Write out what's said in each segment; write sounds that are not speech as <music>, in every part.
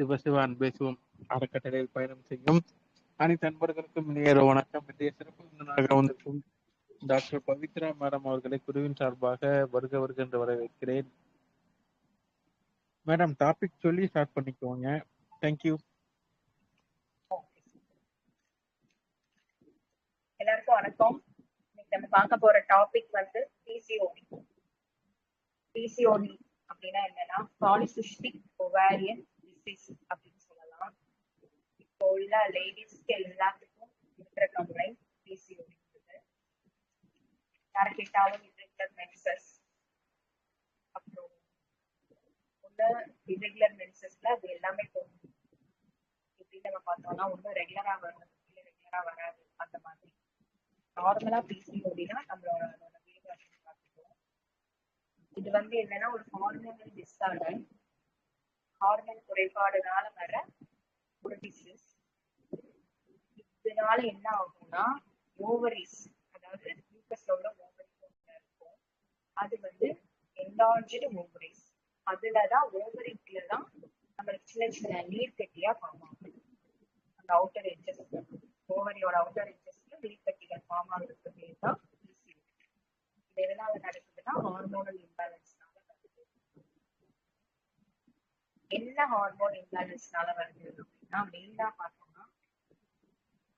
சிவ சிவ அன்பேசுவோம் அறக்கட்டளையில் பயணம் செய்யும் அனைத்து அன்பர்களுக்கும் இணைய வணக்கம். இன்றைய சிறப்பு விருந்தினராக வந்திருக்கும் டாக்டர் பவித்ரா மேடம் அவர்களை குருவின் சார்பாக வருக வருக என்று வரவேற்கிறேன். மேடம் டாபிக் சொல்லி ஸ்டார்ட் பண்ணிக்கோங்க. தேங்க்யூ எல்லாருக்கும் வணக்கம். இன்னைக்கு நம்ம பார்க்க போற டாபிக் வந்து பிசிஓடி பிசிஓடி அப்படின்னா என்னன்னா பாலிசிஸ்டிக் ஒவாரியன் டிசீஸ் அப்படின்னு சொல்லலாம். இப்போ உள்ள லேடிஸ்க்கு எல்லாத்துக்கும் இருக்கிற கம்ப்ளைண்ட் பிசிஓடி யாரை கேட்டாலும் irregular மென்சஸ் அப்புறம் ஒண்ணு irregular மென்சஸ்ல அது எல்லாமே போகும். எப்படி நம்ம பார்த்தோம்னா ஒன்று ரெகுலரா வரும் இல்லை ரெகுலரா வராது அந்த மாதிரி. நார்மலா பிசிஓடினா நம்மளோட அதோட வேரியேஷன் பார்த்துக்கோம் இது வந்து என்னன்னா ஒரு ஹார்மோனல் டிஸார்டர் ஹார்மோன் குறைபாடுனால வர ஒரு டிசீஸ் இதனால என்ன ஆகும்னா ஓவரிஸ் அதாவது யூகஸ்ல ஓவரிஸ் இருக்கும். அது வந்து என்லார்ஜ்டு ஓவரிஸ் அதுலதான் ஓவரிக்குல தான் நம்மளுக்கு சின்ன சின்ன நீர் கட்டியா ஃபார்ம் ஆகும். அந்த அவுட்டர் எட்ஜஸ் ஓவரியோட அவுட்டர் எட்ஜஸ்ல நீர் கட்டிகள் ஃபார்ம் ஆகுறதுக்கு பேர் தான் PCOD. இது எதனால நடக்குதுன்னா ஹார்மோனல் இம்பேலன்ஸ்னால வருது என்ன ஹார்மோன் இம்பேலன்ஸ்னால வருது அப்படின்னா மெயினா பார்த்தோம்னா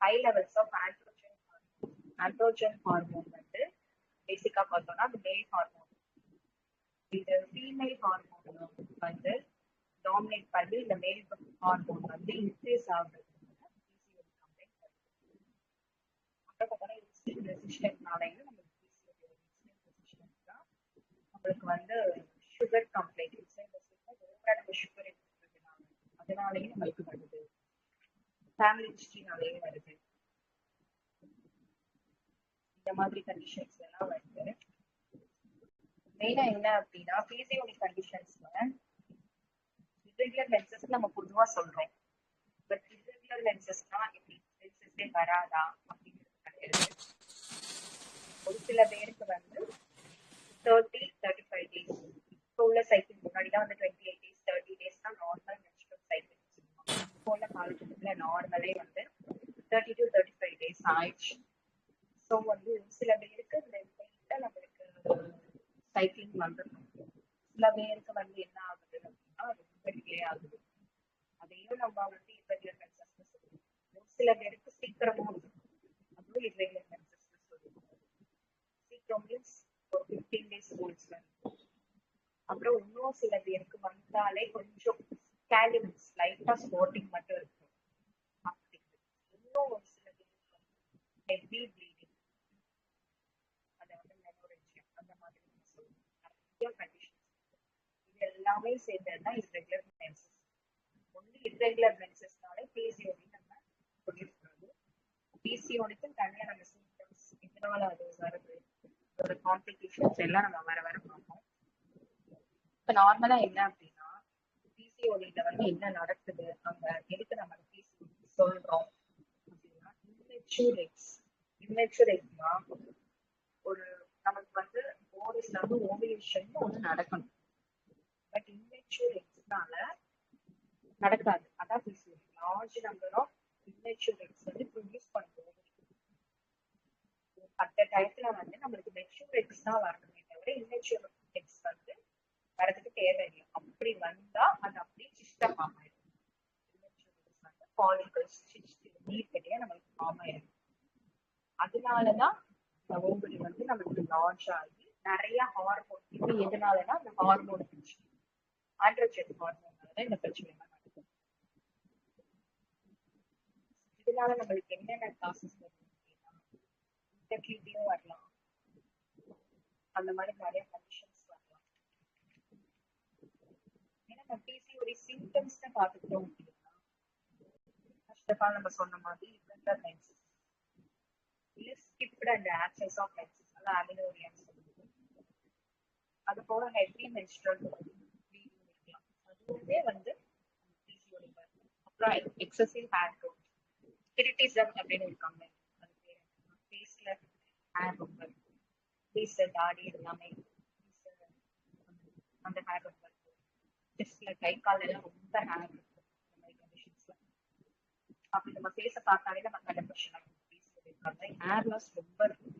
high levels of androgen hormone androgen hormone வந்து பேசிக்கா பார்த்தோம்னா அது மேல் ஹார்மோன் இது ஃபீமேல் ஹார்மோன் வந்து டாமினேட் பண்ணி இந்த மேல் ஹார்மோன் வந்து இன்க்ரீஸ் ஆகுறது அப்புறம் பார்த்தோம்னா இன்சுலின் ரெசிஸ்டன்ட்னாலையும் நம்மளுக்கு தான் நம்மளுக்கு வந்து சுகர் கம்ப்ளைண்ட் இன்சுலின் கூட நம்ம சுகர் எடுத்துக்கிறதுனால நம்மளுக்கு வருது. ஃபேமிலி ஹிஸ்டரினாலேயும் வருது. இந்த மாதிரி கண்டிஷன்ஸ் எல்லாம் வருது. மெயினா என்ன அப்படின்னா பிசிஓடி கண்டிஷன்ஸ்ல irregular லென்சஸ் நம்ம பொதுவா சொல்றோம். பட் irregular லென்சஸ்னா எப்படி? லென்சஸே வராதா அப்படிங்கிறது கிடையாது ஒரு சில பேருக்கு வந்து தேர்ட்டி தேர்ட்டி ஃபைவ் டேஸ் இப்போ உள்ள சைக்கிள் முன்னாடி தான் வந்து twenty eight days thirty days தான் நார்மல் மென்ஸ்ட்ரல் சைக்கிள் இப்போ உள்ள காலகட்டத்தில் நார்மலே வந்து thirty to thirty five days ஆயிடுச்சு. ஸோ வந்து ஒரு சில பேருக்கு இந்த நம்மளுக்கு சைக்கிளிங் வந்துடும் சில பேருக்கு வந்து என்ன ஆகுது அப்படின்னா ரொம்ப டிலே ஆகுது. அதையும் நம்ம வந்து irregular menses சொல்லுவோம் ஒரு சில பேருக்கு சீக்கிரமும் அதுவும் irregular சொல்லுவோம் சீக்கிரம் மீன்ஸ் ஒரு ஃபிஃப்டீன் டேஸ் கோல்ஸ்ல அப்புறம் இன்னும் சில பேருக்கு வந்தாலே கொஞ்சம் கேலிமெண்ட்ஸ் லைட்டா ஸ்போர்ட்டிங் மட்டும் இருக்கும். இன்னும் ஒரு சில ஹெவி ப்ளீடிங் அதை வந்து மெனோரெஜியா அந்த மாதிரி நிறைய கண்டிஷன்ஸ் இது எல்லாமே சேர்ந்தது தான் irregular menses ஒன்லி irregular mensesனாலே பிசிஓடி நம்ம சொல்லியிருக்கிறது. பிசிஓடிக்கு தனியாக நம்ம சிம்டம்ஸ் இதனால அது வருது ஒரு காம்ப்ளிகேஷன்ஸ் எல்லாம் நம்ம வர வர பார்ப்போம். இப்போ நார்மலாக என்ன அப்படின்னா பிசிஓடில வந்து என்ன நடக்குது? அங்க எதுக்கு நம்ம பேசி சொல்றோம்? அப்படின்னா இம்மெச்சூர் எக்ஸ் இம்மெச்சூர் எக்ஸ்னா ஒரு நமக்கு வந்து ஓரிஸ்ல வந்து ஓவியேஷன் ஒண்ணு நடக்கணும். பட் இம்மெச்சூர் எக்ஸ்னால நடக்காது. அதான் PCOD large number of immature eggs வந்து ப்ரொடியூஸ் பண்ணுவோம் அட் டயத்துல வந்து நம்மளுக்கு மெச்சூர் எக்ஸ் தான் வரணுமே தவிர இம்மெச்சூர் எக்ஸ் வந்து வரதுக்கு தேவையில்லை. அப்படி வந்தா அது அப்படியே சிஸ்டம் ஃபார்ம் ஆயிடும் பாலிகல்ஸ் நீர் நம்மளுக்கு ஃபார்ம் ஆயிடும் அதனாலதான் இந்த ஓவரி வந்து நம்மளுக்கு லான்ச் ஆகி நிறைய ஹார்மோன் இப்ப எதனாலனா அந்த ஹார்மோன் பிரச்சனை. ஆண்ட்ரோஜன் ஹார்மோன்னாலதான் இந்த பிரச்சனை எல்லாம் நடக்கும். இதனால நம்மளுக்கு என்னென்ன காசஸ் வரும் அப்படின்னா இன்ஃபெர்டிலிட்டியும் வரலாம். அந்த மாதிரி நிறைய கண்டிஷன்ஸ் வரலாம் ஏன்னா நம்ம பிசிஓடி சிம்டம்ஸ் தான் பார்த்துக்கிட்டோம் அப்படின்னா ஃபர்ஸ்ட் ஆஃப் ஆல் நம்ம சொன்ன மாதிரி irregular menses இல்ல skipped and access of menses அதான் அமினோரியன்ஸ் அது போல ஹெவி மென்ஸ்ட்ரல் ப்ளீடிங் இருக்கலாம். அதுவுமே வந்து பிசிஓடி அப்புறம் எக்ஸசிவ் ஹேர் க்ரோத் கிரிட்டிசம் அப்படின்னு இருக்காங்க. அது பேர் ஃபேஸ்ல ஹேர் ரொம்ப ஃபேஸ்ல தாடி எல்லாமே அந்த ஹேர் ரொம்ப செஸ்ட்ல கை கால் எல்லாம் ரொம்ப ஹேர் இருக்கும் அப்படி நம்ம ஃபேஸ பார்த்தாலே நம்ம கண்டுபிடிச்சிடலாம் இருக்காங்க ஹேர் லாஸ் ரொம்ப இருக்கும்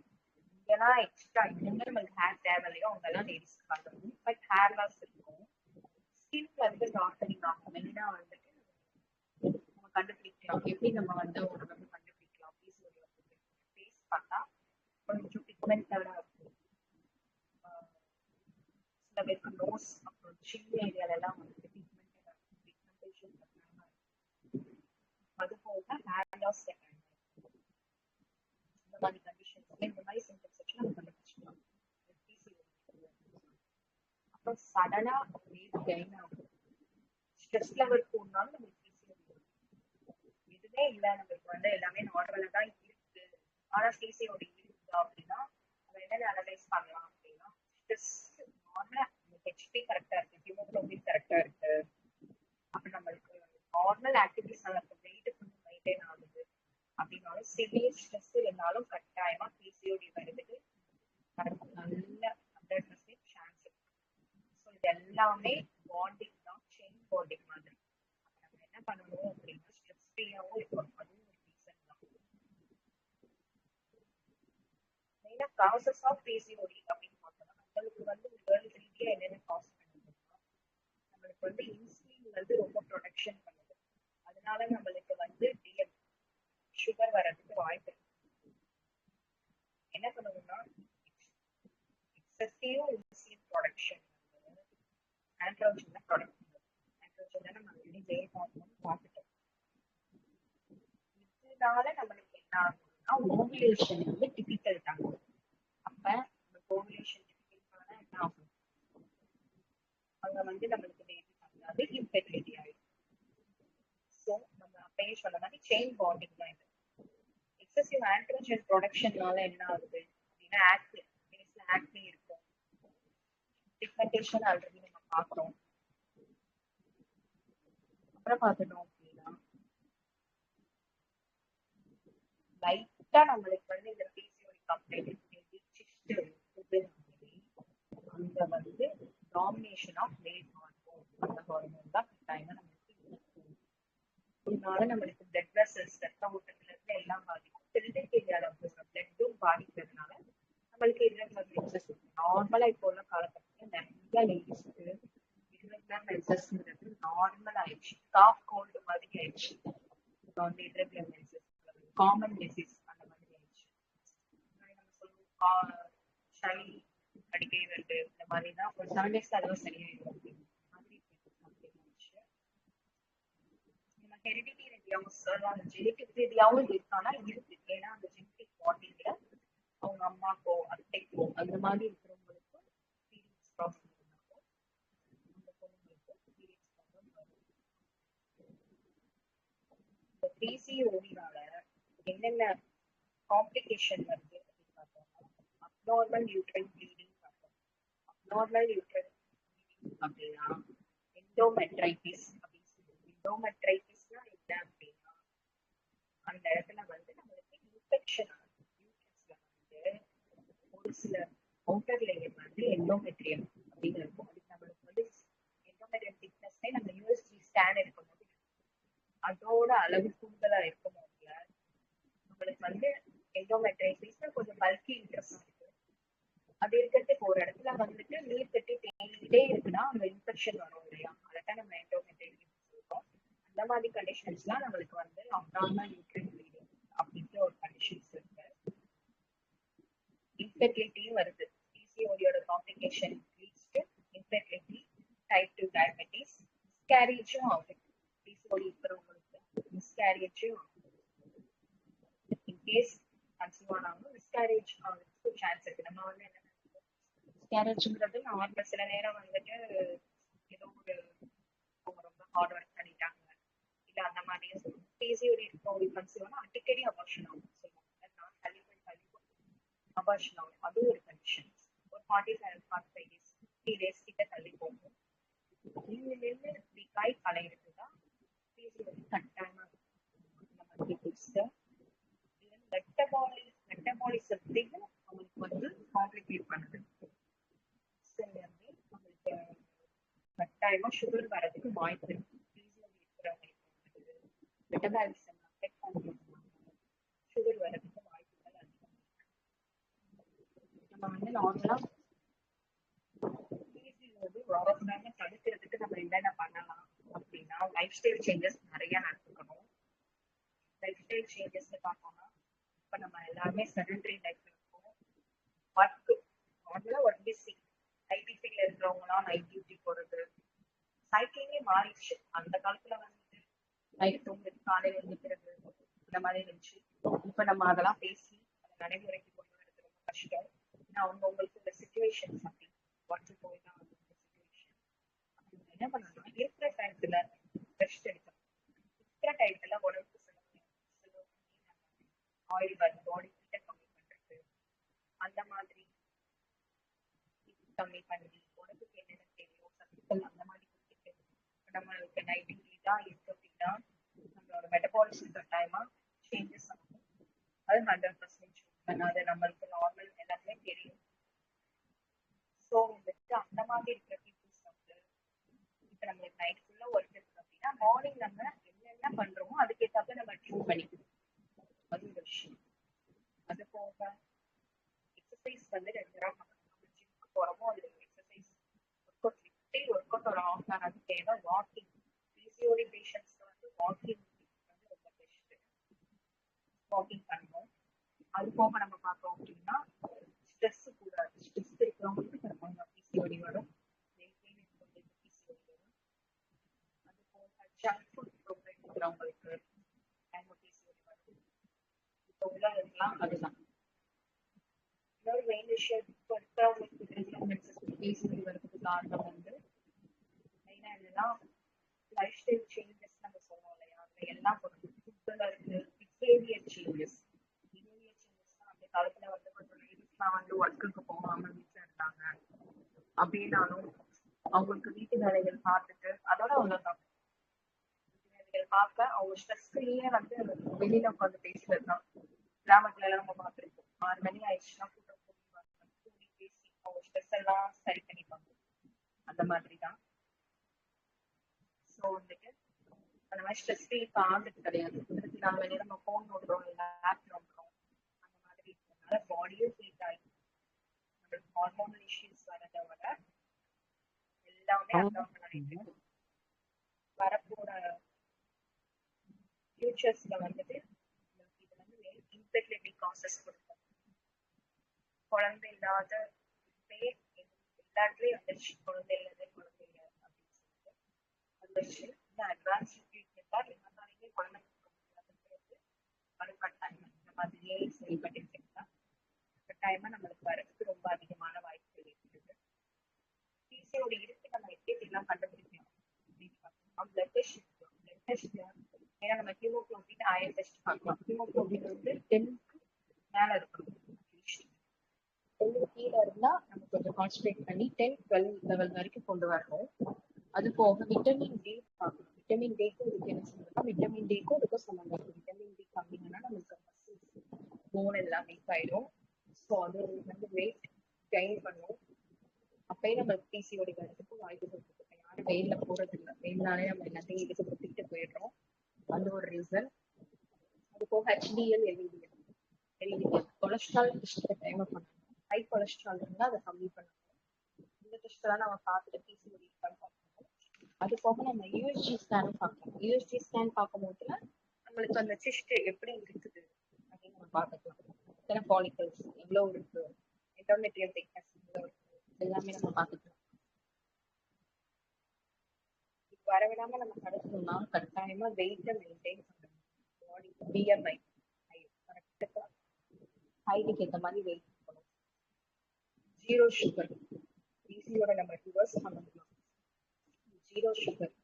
இங்கெல்லாம் எக்ஸ்ட்ரா எங்க நம்மளுக்கு ஹேர் தேவையில்லையோ அவங்கெல்லாம் லேடிஸ் காட்டணும் பட் ஹேர் லாஸ் இருக்கும். ஸ்கின் வந்து டார்க்கனிங் ஆகும். மெயினா வந்துட்டு நம்ம கண்டுபிடிக்கலாம். எப்படி நம்ம வந்து ஓரளவு கண்டுபிடிக்கலாம்? ஃபேஸ் ஃபேஸ் பார்த்தா கொஞ்சம் பிக்மெண்டடா இருக்கும். சில பேருக்கு நோஸ் சின்ன ஏரியால எல்லாம் வந்துட்டு பிக்மெண்டடா பிக்மெண்டேஷன் அது போக ஹேர் லாஸ் இந்த மாதிரி கண்டிஷன்ஸ் இந்த மாதிரி சிம்டம்ஸ் வச்சு நம்ம கண்டுபிடிச்சிக்கலாம். அப்புறம் சடனா வெயிட் கெயின் ஆகும். ஸ்ட்ரெஸ் லெவல் கூடனாலும் நமக்கு PCOD எதுவுமே இல்லை நம்மளுக்கு வந்து. எல்லாமே நார்மலா தான் இருக்கு. ஆனா பிசிஓடி இருக்கு அப்படின்னா நம்ம என்னென்ன அனலைஸ் பண்ணலாம் அப்படின்னா ஸ்ட்ரெஸ் நார்மலா ஹெச்பி கரெக்டா இருக்கு ஹிமோகுளோபின் கரெக்டா இருக்கு அப்புறம் நம்மளுக்கு நார்மல் ஆக்டிவிட்டிஸ் நடக்கும் வெயிட் கொஞ்சம் மெயின்டைன் ஆகுது. அப்படின்னாலும் சிவியர் ஸ்ட்ரெஸ் இருந்தாலும் கட்டாயமா பிசிஓடி வருதுக்கு நல்ல ஹண்ட்ரட் பர்சன்ட் சான்ஸ் இருக்கு ஸோ இது எல்லாமே பாண்டிங் தான் செயின் பாண்டிங் மாதிரி. நம்ம என்ன பண்ணணும் அப்படின்னா ஸ்ட்ரெஸ் ஃப்ரீயாகவும் இருக்கணும். அதுவும் ஒரு ரீசன் தான். மெயினாக காசஸ் ஆஃப் பிசிஓடி அப்படின்னு பார்த்தோம்னா நம்மளுக்கு வந்து வேர்ல்ட் ரீதியாக என்னென்ன காஸ் பண்ணுதுன்னா நம்மளுக்கு வந்து இன்சுலின் வந்து ரொம்ப ப்ரொடக்ஷன் பண்ணுது அதனால நம்மளுக்கு வந்து டிஎம் சுகர் வர்றதுக்கு வாய்ப்பு இருக்கு. என்ன பண்ணணும்னா எக்ஸசிவ் இன்சுலின் ப்ரொடக்ஷன் வந்து ஆண்ட்ரோஜன் ப்ரொடக்ட் பண்ணுது ஆண்ட்ரோஜன் நம்ம ஆல்ரெடி ஜெயில் பார்க்கணும்னு பார்த்துட்டோம். இதனால நம்மளுக்கு என்ன ஆகும்னா ஓவிலேஷன் வந்து டிபிக்கல் ஆகும் அப்ப இந்த ஓவிலேஷன் டிபிக்கல்ட் என்ன ஆகும்? அங்க வந்து நம்மளுக்கு பேபி பண்ணாது இன்ஃபெர்டிலிட்டி ஆயிடும். நம்ம சொல்லலாம் சொன்ன மாதிரி செயின் பாண்டிங் தான் இது. எக்ஸசிவ் ஆண்ட்ரோஜன் ப்ரொடக்ஷன்னால என்ன ஆகுது? அப்படின்னா ஆக்னி ஃபேஸ்ல ஆக்னி இருக்கும். பிக்மெண்டேஷன் ஆல்ரெடி நம்ம பார்க்குறோம். அப்புறம் பார்த்துட்டோம் அப்படின்னா லைட்டா நம்மளுக்கு வந்து இந்த பிசிஓடி கம்ப்ளைண்ட் சிஸ்ட் இருக்குது அங்க வந்து டாமினேஷன் ஆஃப் மேல் ஹார்மோன் அந்த ஹார்மோன் தான் கட்டாயமா நம்மளுக்கு இருக்கும் இதனால நம்மளுக்கு பிளட் வெசல்ஸ் ரத்த ஓட்டத்துல இருந்து எல்லாம் பாதிக்கும் பில்டிங் ஏரியால இருக்கிற பிளட்டும் பாதிக்கிறதுனால நம்மளுக்கு irregular மென்சஸ் நார்மலா இப்போ உள்ள காலகட்டத்துல நிறைய லேடிஸ்க்கு irregular mensesங்கிறது நார்மல் ஆயிடுச்சு. காஃப் கோல்டு மாதிரி ஆயிடுச்சு. இப்போ வந்து irregular மென்சஸ் காமன் டிசீஸ் அந்த மாதிரி ஆயிடுச்சு. நம்ம சொல்லுவோம் சளி அடிக்கடி வருது இந்த மாதிரி தான் ஒரு செவன் டேஸ்ல அதுவும் சரியாயிடும் அப்படின்னு மாதிரி something ஆயிடுச்சு நம்ம ஹெரிடிட்டி ரீதியாகவும் ஜெனட்டிக் ரீதியாகவும் இருக்கானா இருக்கு. ஏன்னா அந்த ஜெனட்டிக் பாட்டில அவங்க அம்மாக்கோ அத்தைக்கோ அந்த மாதிரி இருக்கிறவங்களுக்கு பீரியட்ஸ் ப்ராப்ளம் இருந்தாலும் பிசிஓடினால என்னென்ன காம்ப்ளிகேஷன் வருது அப்படின்னு பார்த்தோம்னா அப்நார்மல் யூட்ரைன் ப்ளீடிங் பார்த்தோம். அப்நார்மல் யூட்ரைன் ப்ளீடிங் அப்படின்னா எண்டோமெட்ரைட்டிஸ் அப்படின்னு சொல்லுவோம். எண்டோமெட்ரைட்டிஸ் அந்த இடத்துல வந்து நம்மளுக்கு இன்ஃபெக்ஷன் வந்து ஒரு சில அவுட்டர் லேயர் வந்து எண்டோமெட்ரியம் அப்படின்னு இருக்கும். அது நம்மளுக்கு வந்து எண்டோமெட்ரியம் திக்னஸ்னே நம்ம யூஎஸ்ஜி ஸ்கேன் எடுக்கும் போது அதோட அளவு கூடுதலா இருக்கும் போதுல நம்மளுக்கு வந்து எண்டோமெட்ரைட்டிஸ்ல கொஞ்சம் பல்கி இன்ட்ரெஸ்ட் இருக்கு. அது இருக்கிறதுக்கு ஒரு இடத்துல வந்துட்டு நீர் கட்டி தேங்கிட்டே இருக்குன்னா அந்த இன்ஃபெக்ஷன் வரும் இல்லையா? அதைத்தான் நம்ம எண்டோமெட்ரைட்டிஸ் அந்த மாதிரி கண்டிஷன்ஸ்லாம் நம்மளுக்கு வந்து அப்நார்மல் யூட்ரின் ப்ளீடிங் அப்படின்ற ஒரு கண்டிஷன்ஸ் இருக்கு. இன்ஃபெர்டிலிட்டியும் வருது. பிசிஓடியோட complication leads infertility type two diabetes மிஸ்கேரேஜும் ஆகுது. பிசிஓடி இருக்கிறவங்களுக்கு மிஸ்கேரேஜும் இன்கேஸ் கன்சீவ் ஆனாலும் மிஸ்கேரேஜ் ஆகிறதுக்கு சான்ஸ் இருக்கு. நம்ம வந்து என்ன மிஸ்கேரேஜ்ங்கிறது நார்மல் சில நேரம் வந்துட்டு ஏதோ ஒரு அவங்க ரொம்ப ஹார்ட் ஒர்க் பண்ணிட்டாங்க. இல்ல அந்த மாதிரி சொல்லுவோம் பிசிஓடி இருக்கவங்களுக்கு கன்சீவ் ஆனா அடிக்கடி அபார்ஷன் ஆகும். சொல்லுவாங்க நான் தள்ளி போய் தள்ளி அபார்ஷன் ஆகும். அதுவும் ஒரு கண்டிஷன் ஒரு forty five forty five days three days கிட்ட தள்ளி போகும். நின்று நின்று காய் கலையிறது தான் பிசிஓடி கட்டாயமா இந்த மாதிரி டிப்ஸ் மெட்டபாலி மெட்டபாலிசத்தையும் அவங்களுக்கு வந்து காம்ப்ளிகேட் பண்ணுது. சரி அப்படி அவங்களுக்கு கட்டாயமா சுகர் வரதுக்கு வாய்ப்பு இருக்கு. மெட்டபாலிசம் அஃபெக்ட் பண்ணுறது சுகர் வரதுக்கு வாய்ப்புகள் அதிகம் நம்ம வந்து நார்மலா வந்து வரக்கூடாது தடுக்கிறதுக்கு நம்ம என்னென்ன பண்ணலாம் அப்படின்னா லைஃப் ஸ்டைல் சேஞ்சஸ் நிறைய நடத்துக்கணும் லைஃப் ஸ்டைல் சேஞ்சஸ் பார்த்தோம்னா இப்ப நம்ம எல்லாருமே செடன்டரி லைஃப் இருக்கும் ஒர்க் நார்மலா ஒர்க் பிஸி ஐடி ஃபீல்ட்ல இருக்கிறவங்களாம் நைட் டியூட்டி போறது சைக்கிளிங்கே மாறிடுச்சு. அந்த காலத்துல வந்து நைட் தூங்குறது காலையில எழுந்திக்கிறது இந்த மாதிரி இருந்துச்சு. இப்ப நம்ம அதெல்லாம் பேசி நடைமுறைக்கு கொண்டு வரது ரொம்ப கஷ்டம். ஏன்னா அவங்கவுங்களுக்கு இந்த சுச்சுவேஷன் அப்படி ஒர்க்கு போய் தான் வந்து இந்த சுச்சுவேஷன் என்ன பண்ணணும்னா இருக்கிற டயத்துல ரெஸ்ட் எடுக்கணும். இருக்கிற டயத்துல உடம்புக்கு சில ஆயில் பர்ன் பாடி ஹீட்டை கம்மி பண்றது அந்த மாதிரி கம்மி பண்ணி உடம்புக்கு என்னென்ன தேவையோ சத்துக்கள் அந்த மாதிரி கொடுத்துட்டு நம்மளுக்கு நைட் தான் இருக்க அப்படின்னா நம்மளோட மெட்டபாலிசம் கட்டாயமா சேஞ்சஸ் ஆகும். அது ஹண்ட்ரட் பர்சன்ட் அது நம்மளுக்கு நார்மல் எல்லாமே தெரியும். ஸோ வந்துட்டு அந்த மாதிரி இருக்கிற பீப்புள்ஸ் வந்து இப்போ நம்மளுக்கு நைட் ஃபுல்லா ஒர்க் இருக்கு அப்படின்னா மார்னிங் நம்ம என்னென்ன பண்றோமோ அதுக்கேற்றாப்புல நம்ம ட்யூன் பண்ணிக்கணும். அது ஒரு விஷயம். அது போக எக்ஸசைஸ் வந்து ரெகுலராக பண்ணணும். நம்ம ஜிம்க்கு போறோமோ அது exercise work out work out ஒரு ஆஃப் அன் அது தேவை. வாக்கிங் பிசிஓடி பேஷன்ஸ் வாக்கிங் வந்து ரொம்ப பெஸ்ட்டு வாக்கிங் பண்ணணும் அது போக நம்ம பார்த்தோம் அப்படின்னா ஸ்ட்ரெஸ் கூடாது ஸ்ட்ரெஸ் இருக்கிறவங்களுக்கு நம்ம பிசிஓடி வரும். Weight gain இருக்கிறவங்களுக்கு வரும். அது போக ஜங்க் ஃபுட் ப்ரோக்ராம் இருக்கிறவங்களுக்கு பிசிஓடி வரும். இப்போ உள்ளதெல்லாம் அதுதான். இன்னொரு மெயின் விஷயம் இப்போ இருக்கிறவங்களுக்கு ரெகுலர் பிசிஓடி வரதுக்கு காரணம் வந்து மெயினாக என்னன்னா லைஃப் ஸ்டைல் சேஞ்சஸ் நம்ம சொல்றோம் இல்லையா அதுல எல்லாம் பிஹேவியர் சேஞ்சஸ் பிஹேவியர் சேஞ்சஸ் தான் அந்த காலத்துல வந்து கொஞ்சம் லேடிஸ்லாம் வந்து ஒர்க்குக்கு போகாம வீட்டுல இருந்தாங்க அப்படின்னாலும் அவங்களுக்கு வீட்டு வேலைகள் பார்த்துட்டு அதோட அவ்வளவுதான். வீட்டு வேலைகள் பார்க்க அவங்க ஸ்ட்ரெஸ்லயே வந்து வெளியில உட்காந்து பேசுறது தான். கிராமத்துல எல்லாம் நம்ம பார்த்துருக்கோம் ஆறு மணி ஆயிடுச்சுன்னா கூட்டம் கூடி கூடி பேசி அவங்க ஸ்ட்ரெஸ் எல்லாம் சரி பண்ணிப்பாங்க. அந்த மாதிரி தான் ஸோ வந்துட்டு அந்த மாதிரி ஸ்ட்ரெஸ் இப்போ ஆகுறது கிடையாது. இருபத்தி நாலு மணி நேரம் நம்ம ஃபோன் நோண்டுறோம் இல்லை லேப் நோண்டுறோம் அந்த மாதிரி இருக்கிறதுனால பாடியும் ஹீட் ஆகி நம்மளுக்கு ஹார்மோனல் இஷ்யூஸ் வரதை விட எல்லாமே அப்டவுன் இருக்கு வரப்போற ஃபியூச்சர்ஸ்ல வந்துட்டு நம்மளுக்கு இது வந்து இன்ஃபெர்டிலிட்டி காசஸ் கொடுக்கும். குழந்தை இல்லாத பேர் எல்லா இடத்துலயும் வந்துருச்சு. குழந்தை இல்லாத குழந்தை இல்லை அப்படின்னு சொல்லிட்டு இந்த அட்வான்ஸ் ட்ரீட்மெண்டா எல்லாத்தாலையுமே குழந்தைங்களுக்கு வலுக்கட்டாயம் இந்த மாதிரியே செயல்பட்டு கட்டாயமா நம்மளுக்கு வரதுக்கு ரொம்ப அதிகமான வாய்ப்புகள் இருக்குது பிசியோட இருக்கு நம்ம எப்படி எல்லாம் கண்டுபிடிக்கணும் அப்படின்னு பார்த்தோம்னா பிளட் டெஸ்ட் பிளட் டெஸ்ட் ஏன்னா நம்ம ஹீமோக்ளோபின் அயன் டெஸ்ட் பார்க்கலாம் ஹீமோக்ளோபின் வந்து டென்னுக்கு மேல இருக்கணும் டென்னு கீழே இருந்தா நம்ம கொஞ்சம் கான்சன்ட்ரேட் பண்ணி டென் டுவெல் லெவல் வரைக்கும் கொண்டு வரணும் அது போக விட்டமின் டி பார்க்கணும் விட்டமின் டேக்கும் இதுக்கு என்ன சொல்லணும்னா விட்டமின் டேக்கும் இதுக்கும் சம்மந்தம் இருக்கு விட்டமின் டி கம்மிங்கன்னா நமக்கு மசில்ஸ் போன் எல்லாம் வீக் ஆயிடும் ஸோ அது வந்து வெயிட் கெயின் பண்ணும். அப்பயே நம்ம பிசிஓடி வரதுக்கு வாய்ப்புகள் இருக்கு யாரும் வெயில்ல போறது இல்லை வெயில்னாலே நம்ம எல்லாத்தையும் இதுக்கு குத்திட்டு போயிடுறோம். அந்த ஒரு ரீசன் அது போக HDL LDL LDL cholesterol test time பண்ணணும். ஹை கொலஸ்ட்ரால் இருந்தால் அதை கம்மி பண்ணணும். இந்த டெஸ்ட்லாம் நம்ம பார்த்துட்டு பிசிஓடி இருக்கான்னு அது போக நம்ம யூஎஸ்ஜி ஸ்கேனும் பார்க்கணும். யூஎஸ்ஜி ஸ்கேன் பார்க்கும் போதுல நம்மளுக்கு அந்த சிஸ்ட் எப்படி இருக்குது அப்படின்னு நம்ம பார்த்துக்கலாம் எத்தனை பாலிக்கல்ஸ் எவ்வளோ இருக்கு எண்டோமெட்ரியல் திக்னஸ் எவ்வளோ இருக்கு எல்லாமே நம்ம பார்த்துக்கலாம். வரவிடாம நம்ம தடுக்கணும்னா கட்டாயமா வெயிட்டை மெயின்டைன் பண்ணணும். பாடி பிஎம்ஐ கரெக்டாக ஹைட்டுக்கு ஏற்ற மாதிரி வெயிட் பண்ணணும் ஜீரோ சுகர் பிசியோட நம்ம ரிவர்ஸ் பண்ணணும் zero sugar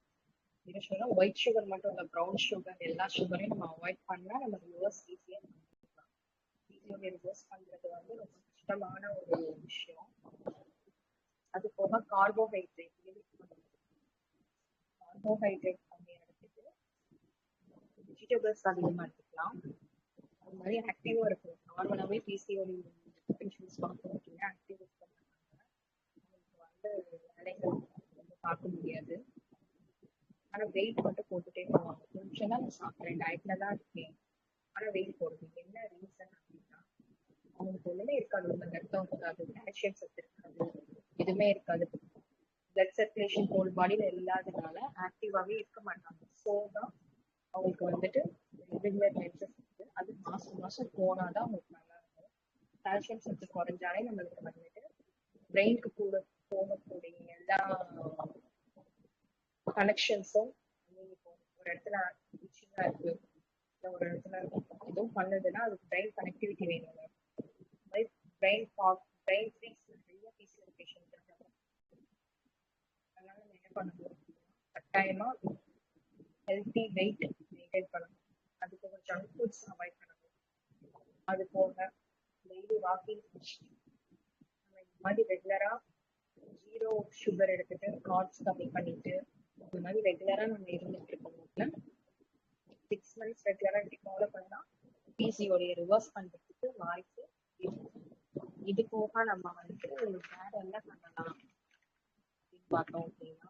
zero sugar white sugar மட்டும் இல்லை ப்ரௌன் சுகர் எல்லா சுகரையும் நம்ம அவாய்ட் பண்ணா நம்ம ரிவர்ஸ் ஈஸியாக பண்ணிக்கலாம். ஈஸியாக ரிவர்ஸ் பண்ணுறது வந்து ரொம்ப கஷ்டமான ஒரு விஷயம். அது போக கார்போஹைட்ரேட் கார்போஹைட்ரேட் கம்மியாக எடுத்துட்டு வெஜிடபிள்ஸ் அதிகமாக எடுத்துக்கலாம். அது மாதிரி ஆக்டிவாக இருக்கும் நார்மலாகவே பிசிஓடி பேஷண்ட்ஸ் பார்க்கணும் அப்படின்னா ஆக்டிவ் இருக்க மாட்டாங்க. வந்து வேலைகள் வந்து பார்க்க முடியாது. ஆனால் வெயிட் மட்டும் போட்டுட்டே போவாங்க. கொஞ்சம் தான் நான் சாப்பிட்றேன். டயட்ல தான் இருக்கேன். ஆனால் வெயிட் போடுது என்ன ரீசன் அப்படின்னா அவங்களுக்கு ஒண்ணுமே இருக்காது. உங்க ரத்தம் இருக்காது கால்சியம் சத்து இருக்காது. எதுவுமே இருக்காது. பிளட் சர்க்குலேஷன் ஹோல் பாடியில இல்லாததுனால ஆக்டிவாவே இருக்க மாட்டாங்க. ஸோ தான் அவங்களுக்கு வந்துட்டு ரெகுலர் மென்சஸ் இருக்கு அது மாசம் மாசம் போனாதான் அவங்களுக்கு நல்லா இருக்கும். கால்சியம் சத்து குறைஞ்சாலே நம்மளுக்கு வந்துட்டு பிரெயினுக்கு கூட போகக்கூடிய எல்லா கனெக்ஷன்ஸும் இப்போ ஒரு இடத்துல இச்சிங்கா இருக்கு இல்லை ஒரு இடத்துல எதுவும் பண்ணுதுன்னா அதுக்கு பிரெயின் கனெக்டிவிட்டி வேணும் பிரெயின் பிரெயின் ஃப்ரீஸ் நிறைய பிசிஆர் பேஷண்ட் இருக்காங்க. அதனால நம்ம என்ன பண்ணணும்? கட்டாயமா ஹெல்த்தி வெயிட் மெயின்டைன் பண்ணணும். அதுக்கு போக ஜங்க் ஃபுட்ஸ் அவாய்ட் பண்ணணும். அது போக டெய்லி வாக்கிங் நம்ம இந்த மாதிரி ரெகுலரா ஜீரோ சுகர் எடுத்துட்டு கார்ட்ஸ் கம்மி பண்ணிட்டு இந்த மாதிரி ரெகுலரா நம்ம இருந்துட்டு இருக்கோம்ல சிக்ஸ் மந்த்ஸ் ரெகுலரா இப்படி ஃபாலோ பண்ணா பிசிஓடைய ரிவர்ஸ் பண்றதுக்கு வாய்ப்பு இது போக நம்ம வந்துட்டு வேற என்ன பண்ணலாம் அப்படின்னு பார்த்தோம் அப்படின்னா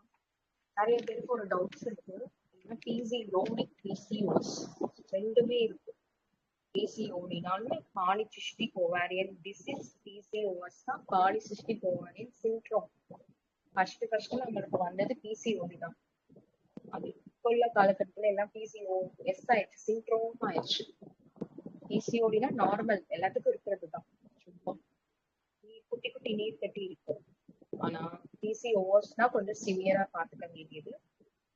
நிறைய பேருக்கு ஒரு டவுட்ஸ் இருக்கு. பிசி பிசிஓடிக் பிசிஓஸ் ரெண்டுமே இருக்கு. பிசிஓடினாலுமே பாலிசிஸ்டிக் ஓவாரியன் டிசீஸ் பிசிஓஎஸ் தான் polycystic ovarian syndrome first first நம்மளுக்கு வந்தது பிசிஓடி தான். இப்போ உள்ள காலகட்டத்துல எல்லாம் பிசிஓ எஸ் ஆயிடுச்சு. சிண்ட்ரோம் ஆயிடுச்சு பிசிஓடினா நார்மல் எல்லாத்துக்கும் இருக்கிறது தான் சும்மா நீர் குட்டி குட்டி நீர் கட்டி இருக்கும். ஆனா பிசிஓஸ்னா கொஞ்சம் சிவியரா பாத்துக்க வேண்டியது.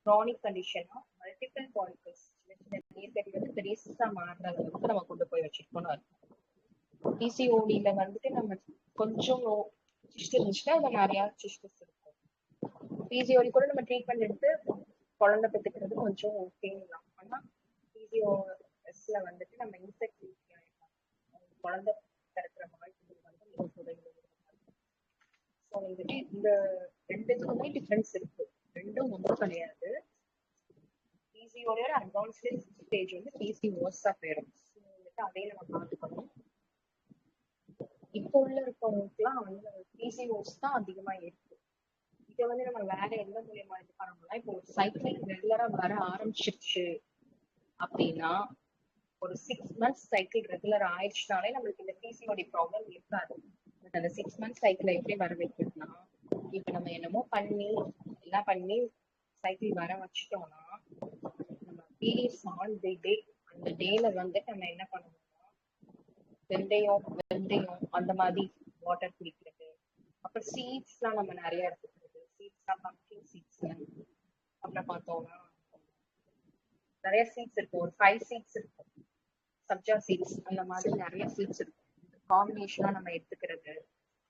க்ரானிக் கண்டிஷனா மல்டிபிள் பாலிகல்ஸ் சின்ன சின்ன நீர் கட்டி வந்து பெருசா மாறுற அளவுக்கு நம்ம கொண்டு போய் வச்சிருக்கணும் இருக்கும் பிசிஓடியில வந்துட்டு நம்ம கொஞ்சம் சிஸ்ட் இருந்துச்சுன்னா அதுல நிறைய சிஸ்டஸ் இருக்கும். பிசிஓடி கூட நம்ம ட்ரீட்மெண்ட் எடுத்து குழந்தை பெற்றுக்கிறது கொஞ்சம் ஓகேங்கலாம் ஆனால் பிசிஓஎஸ்ல வந்துட்டு நம்ம இன்செக்ட் குழந்தை பிறக்கிற வாய்ப்புகள் வந்து மிக குறைவு. ஸோ வந்துட்டு இந்த ரெண்டுத்துக்குமே டிஃப்ரென்ஸ் இருக்கு. ரெண்டும் ஒன்றும் கிடையாது. பிசிஓட அட்வான்ஸ்டு ஸ்டேஜ் வந்து பிசிஓஸா போயிடும். ஸோ வந்துட்டு அதையும் நம்ம பார்த்துக்கணும். இப்போ உள்ள இருக்கவங்களுக்குலாம் வந்து பிசிஓஸ் தான் அதிகமாக இருக்கு. இதை வந்து நம்ம வேற எந்த மூலியமா இது பண்ண முடியல இப்போ ஒரு சைக்கிளிங் ரெகுலரா வர ஆரம்பிச்சிருச்சு அப்படின்னா ஒரு சிக்ஸ் மந்த்ஸ் சைக்கிள் ரெகுலர் ஆயிடுச்சுனாலே நம்மளுக்கு இந்த பிசிஓடி ப்ராப்ளம் இருக்காது. பட் அந்த சிக்ஸ் மந்த்ஸ் சைக்கிளை எப்படி வர வைக்கிறதுனா இப்ப நம்ம என்னமோ பண்ணி எல்லாம் பண்ணி சைக்கிள் வர வச்சுட்டோம்னா நம்ம பீரியட்ஸ் ஆன் தி டே அந்த டேல வந்து நம்ம என்ன பண்ணணும்னா வெந்தயம் வெந்தயம் அந்த மாதிரி வாட்டர் குடிக்கிறது. அப்புறம் சீட்ஸ்லாம் நம்ம நிறைய இருக்கு அப்புறம் பார்த்தோம்னா நிறைய சீட்ஸ் இருக்கும் ஒரு ஃபைவ் சீட்ஸ் இருக்கும். சப்ஜா சீட்ஸ் அந்த மாதிரி நிறைய சீட்ஸ் இருக்கும் காம்பினேஷனா நம்ம எடுத்துக்கிறது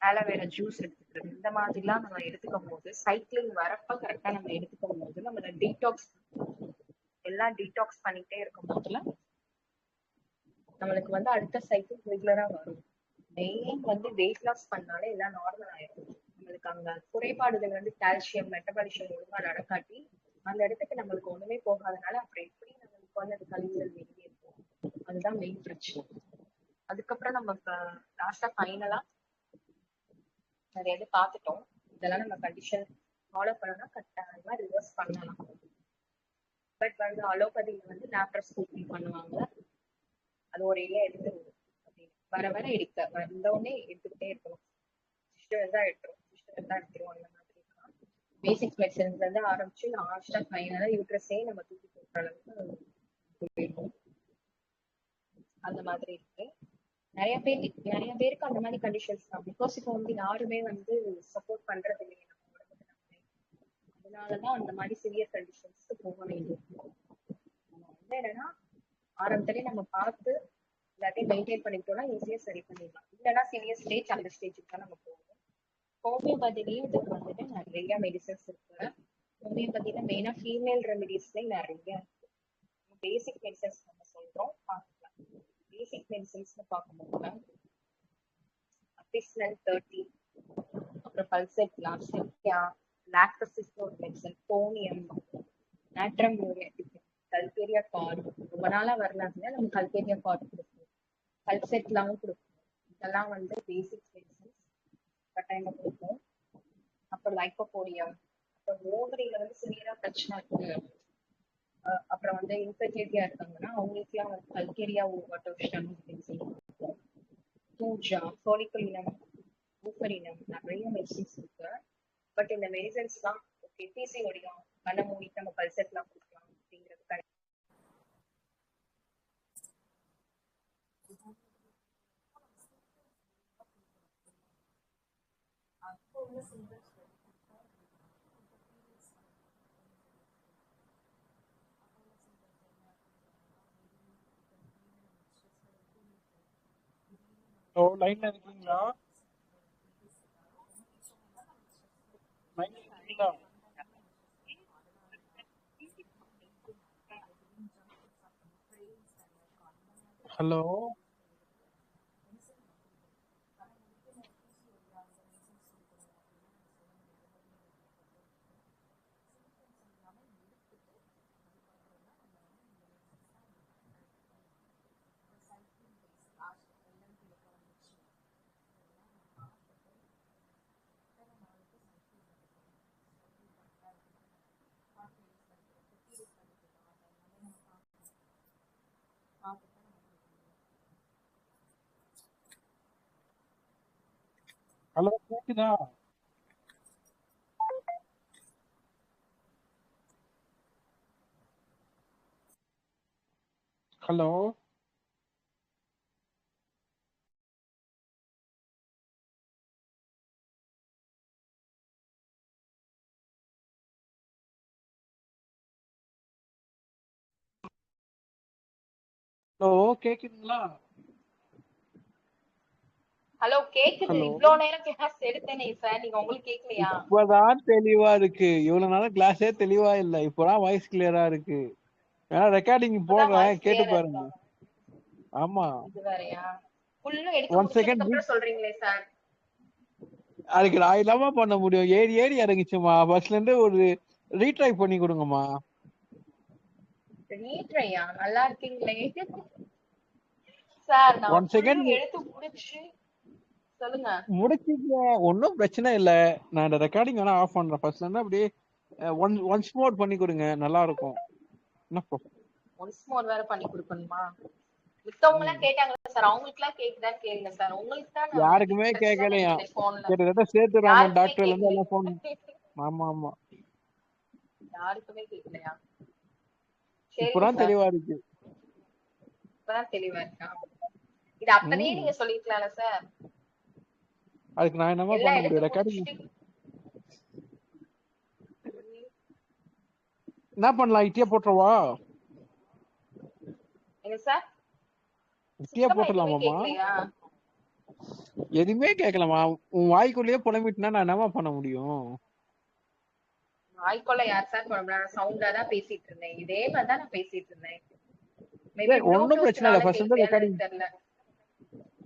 ஆலோவேரா ஜூஸ் எடுத்துக்கிறது இந்த மாதிரிலாம் நம்ம எடுத்துக்கும் போது சைக்கிளிங் வரப்ப கரெக்டா நம்ம எடுத்துக்கும் போது நம்ம டீடாக்ஸ் எல்லாம் டீடாக்ஸ் பண்ணிட்டே இருக்கும் போதுல நம்மளுக்கு வந்து அடுத்த சைக்கிள் ரெகுலரா வரும். மெயின் வந்து வெயிட் லாஸ் பண்ணாலே எல்லாம் நார்மல் ஆயிடும். நம்மளுக்கு அங்க குறைபாடுகள் வந்து கால்சியம் மெட்டபாலிசம் ஒழுங்கா நடக்காட்டி அந்த இடத்துக்கு நம்மளுக்கு ஒண்ணுமே போகாதனால அப்புறம் எப்படி நம்மளுக்கு வந்து அது கழிவுகள் வெளியே இருக்கும் அதுதான் மெயின் பிரச்சனை. அதுக்கப்புறம் நம்ம லாஸ்டா ஃபைனலா நிறைய இது பார்த்துட்டோம் இதெல்லாம் நம்ம கண்டிஷன் ஃபாலோ பண்ணோம்னா கட்டாயமா ரிவர்ஸ் பண்ணலாம். பட் வந்து அலோபதியில வந்து லேப்ரோஸ்கோபி பண்ணுவாங்க. அது ஒரு ஏரியா எடுத்துருவோம் வர வர எடுக்க வந்தோடனே எடுத்துக்கிட்டே இருக்கணும். சிஸ்டர் தான் எடுத்துரும் சிஸ்டர் தான் எடுத்துருவோம் அந்த மாதிரி. பேசிக் மெடிசன்ஸ்ல இருந்து ஆரம்பிச்சு லாஸ்டா ஃபைனலா யூட்ரஸே நம்ம தூக்கி போடுற அளவுக்கு அந்த மாதிரி இருக்கு. நிறைய பேர் நிறைய பேருக்கு அந்த மாதிரி கண்டிஷன்ஸ் தான். பிகாஸ் இப்போ வந்து யாருமே வந்து சப்போர்ட் பண்றது இல்லையே நம்ம உடம்புக்கு நம்மளே அதனாலதான் அந்த மாதிரி சிவியர் கண்டிஷன்ஸ்க்கு போக வேண்டியது. நம்ம வந்து என்னன்னா ஆரம்பத்திலே நம்ம பார்த்து எல்லாத்தையும் மெயின்டைன் பண்ணிக்கிட்டோம்னா ஈஸியா சரி பண்ணிடலாம். இல்லைன்னா சிவியர் ஸ்டேஜ் அந்த ஸ்டேஜுக்கு தான் நம்ம போகணும் ஹோமியோபதிலையும் இதுக்கு வந்துட்டு நிறைய மெடிசன்ஸ் இருக்கு. ஹோமியோபதியில மெயினா ஃபீமேல் ரெமெடிஸ்லயும் நிறைய இருக்கு. பேசிக் மெடிசன்ஸ் நம்ம சொல்றோம் பார்க்கலாம் பேசிக் மெடிசன்ஸ்னு பார்க்கும்போது அபிஸ்னல் தேர்ட்டி அப்புறம் பல்செட் லாப்செட்டியா லாக்டசிஸ்னு ஒரு மெடிசன் போனியம் நாட்ரம் கல்பேரியா கார்டு ரொம்ப நாளா வரல அப்படின்னா நம்ம கல்பேரியா கார்டு கொடுப்போம். கல்செட்லாம் கொடுப்போம். இதெல்லாம் வந்து பேசிக் மெடிசன் கட்டாயமா கொடுப்போம் அப்புறம் லைக்கோபோடியம் அப்புறம் ஓவரியில வந்து சிவியரா பிரச்சனை இருக்கு. அப்புறம் வந்து இன்ஃபெர்டிலிட்டியா இருக்காங்கன்னா அவங்களுக்குலாம் வந்து கல்கேரியா ஓவர்டோஷன் அப்படின்னு சொல்லி கொடுப்போம் இனம் சோலிக்கலினம் ஊஃபரினம் நிறைய மெடிசின்ஸ் இருக்கு. பட் இந்த மெடிசன்ஸ்லாம் ஓகே பிசிஓடியும் கண்ணை மூடிட்டு நம்ம பல்செட்லாம் கொடுக்கலாம் அப்படிங்கிறது கிடையாது ஓ லைன்ல இருக்கீங்களா லைன்ல இருக்கீங்களா ஹலோ ஹலோ கேக்குதா ஹலோ ஹலோ கேக்குதுங்களா ஹலோ கேக்குது. இவ்ளோ நேரம் கிளாஸ் எடுத்தேனே சார் நீங்க உங்களுக்கு கேக்கலையா? இப்பதான் தெளிவா இருக்கு. இவ்வளவு நாள் கிளாஸே தெளிவா இல்ல. இப்பதான் வாய்ஸ் கிளியரா இருக்கு. ஏன்னா ரெக்கார்டிங் போடுறேன் கேட்டு பாருங்க? ஆமா. இது வேறயா? ஃபுல்லும் முடிச்சதுக்கு அப்புறம் சொல்றீங்களே சார் அதுக்கு நான் இல்லாம பண்ண முடியும்? ஏறி ஏறி இறங்கிச்சுமா ஃபர்ஸ்ட்ல இருந்து ஒரு ரீட்ரை பண்ணி கொடுங்கம்மா. ரீட்ரையா நல்லா இருக்கீங்களே. <laughs> சார் நான் second. ஃபுல்லும் எடுத்து முடிச்சு முடிச்சிக்க ஒன்றும் பிரச்சனை இல்ல. நான் இந்த ரெக்கார்டிங் வேணா ஆஃப் பண்றேன். ஃபர்ஸ்ட்ல இருந்து அப்படியே ஒன் ஒன்ஸ் மோட் பண்ணி கொடுங்க. நல்லா இருக்கும். என்ன ஒன்ஸ் மோர் வேற பண்ணி கொடுக்கணுமா? மித்தவங்க எல்லாம் கேட்டாங்களா சார் அவங்களுக்கு எல்லாம் கேக்குதான்னு கேளுங்க சார். உங்களுக்கு தான் யாருக்குமே கேட்கலையா. கிட்டத்தட்ட சேத்து ராமன் டாக்டர்ல இருந்து எல்லாம் போன்? ஆமா ஆமா. யாருக்குமே கேட்கலையா இப்பதான் தெளிவா இருக்கு. இப்பதான் தெளிவா இருக்கா? இது அப்பனே. நீங்க சொல்லிருக்கலாம்ல சார். அதுக்கு நான் என்னமா பண்ண முடியும் ரெக்கார்டிங் என்ன பண்ணலாம்? இட்டியே சார் இட்டியே போட்டுடலாமாமா எதுவுமே கேட்கலாமா உன் வாய்க்குள்ளேயே புலம்பிட்டுனா நான் என்னமா பண்ண முடியும்? வாய்க்கொள்ள யார் சார் சவுண்டா தான் பேசிட்டு இருந்தேன். இதே மாதிரி தான் நான் பேசிட்டு இருந்தேன். ஒண்ணும் பிரச்சனை இல்ல. வந்து recording- தெரியல.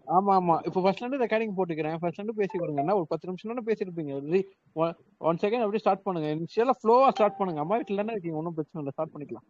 ஆமா ஆமா. இப்போ ஃபர்ஸ்ட்ல இருந்து ரெக்கார்டிங் போட்டுக்கிறேன். ஃபர்ஸ்ட்ல இருந்து பேசி கொடுங்க என்ன ஒரு பத்து நிமிஷம் தானே பேசிருப்பீங்க. ஒன் செகண்ட் அப்படியே ஸ்டார்ட் பண்ணுங்க. இனிஷியலா ஃப்ளோவா ஸ்டார்ட் பண்ணுங்க. அம்மா வீட்டுல இருக்கீங்க. ஒன்றும் பிரச்சனை இல்லை. ஸ்டார்ட் பண்ணிக்கலாம்.